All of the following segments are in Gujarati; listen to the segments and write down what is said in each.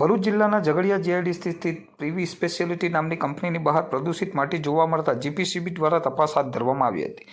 ભરૂચ જિલ્લાના ઝઘડિયા જીઆઈડીસી સ્થિત પ્રીવી સ્પેશિયાલિટી નામની કંપનીની બહાર પ્રદૂષિત માટી જોવા મળતા જીપીસીબી દ્વારા તપાસ હાથ ધરવામાં આવી હતી.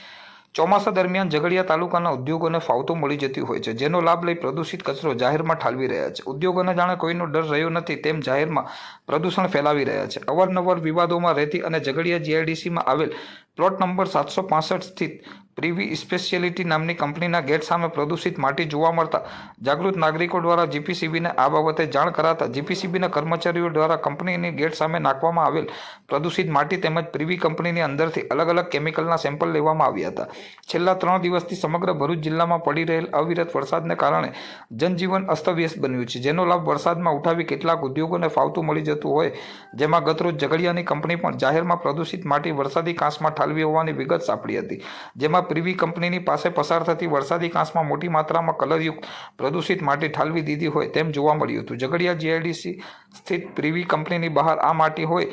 ચોમાસા દરમિયાન ઝઘડિયા તાલુકાના ઉદ્યોગોને ફાવતો મળી જતી હોય છે, જેનો લાભ લઈ પ્રદૂષિત કચરો જાહેરમાં ઠાલવી રહ્યા છે. ઉદ્યોગોને જાણે કોઈનો ડર રહ્યો નથી તેમ જાહેરમાં પ્રદૂષણ ફેલાવી રહ્યા છે. અવારનવાર વિવાદોમાં રહેતી અને ઝઘડિયા જીઆઈડીસીમાં આવેલ પ્લોટ નંબર સાતસો પાસઠ સ્થિત પ્રીવી સ્પેશિયાલિટી નામની કંપનીના ગેટ સામે પ્રદૂષિત માટી જોવા મળતા જાગૃત નાગરિકો દ્વારા જીપીસીબીને આ બાબતે જાણ કરાતા જીપીસીબીના કર્મચારીઓ દ્વારા કંપનીની ગેટ સામે નાખવામાં આવેલ પ્રદૂષિત માટી તેમજ પ્રીવી કંપનીની અંદરથી અલગ અલગ કેમિકલના સેમ્પલ લેવામાં આવ્યા હતા. છેલ્લા ત્રણ દિવસથી સમગ્ર ભરૂચ જિલ્લામાં પડી રહેલ અવિરત વરસાદને કારણે જનજીવન અસ્તવ્યસ્ત બન્યું છે, જેનો લાભ વરસાદમાં ઉઠાવી કેટલાક ઉદ્યોગોને ફાવતું મળી જતું હોય, જેમાં ગતરોજ ઝઘડિયાની કંપની પણ જાહેરમાં પ્રદૂષિત માટી વરસાદી કાંસમાં ઠાલવી હોવાની વિગત સાંપડી હતી, જેમાં પ્રીવી કંપનીની પાસે પસાર થતી વરસાદી કાંસમાં મોટી માત્રામાં કલરયુક્ત, પ્રદૂષિત માટી ઠાલવી દીધી હોય તેમ જોવા મળ્યું હતું. ઝઘડિયા જીઆઈડીસી સ્થિત પ્રીવી કંપનીની બહાર આ માટી હોય,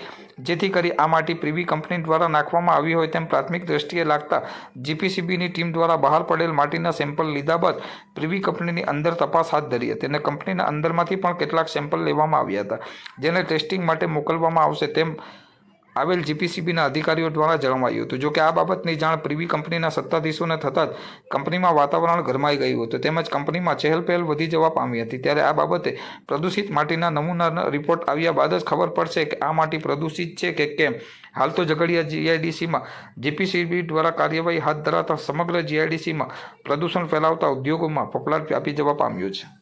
જેથી કરી આ માટી પ્રીવી કંપની દ્વારા નાખવામાં આવી હોય તેમ પ્રાથમિક દ્રષ્ટિએ લાગતા જીપીસીબીની ટીમ દ્વારા બહાર પડેલ માટીના સેમ્પલ લીધા બાદ પ્રીવી કંપનીની અંદર તપાસ હાથ ધરી હતી અને કંપનીના અંદરમાંથી પણ કેટલાક સેમ્પલ લેવામાં આવ્યા હતા, જેને ટેસ્ટિંગ માટે મોકલવામાં આવશે તેમ આવેલ જીપીસીબીના અધિકારીઓ દ્વારા જણાવાયું હતું. જોકે આ બાબતની જાણ પ્રીવી કંપનીના સત્તાધીશોને થતાં જ કંપનીમાં વાતાવરણ ગરમાઈ ગયું હતું. તેમજ કંપનીમાં ચહેલપહેલ વધી જવા પામી હતી. ત્યારે આ બાબતે પ્રદૂષિત માટીના નમૂનાના રિપોર્ટ આવ્યા બાદ જ ખબર પડશે કે આ માટી પ્રદૂષિત છે કે કેમ. હાલ તો ઝઘડિયા જીઆઈડીસીમાં જીપીસીબી દ્વારા કાર્યવાહી હાથ ધરાતા સમગ્ર જીઆઈડીસીમાં પ્રદૂષણ ફેલાવતા ઉદ્યોગોમાં ફફડાટ વ્યાપી જવા પામ્યો છે.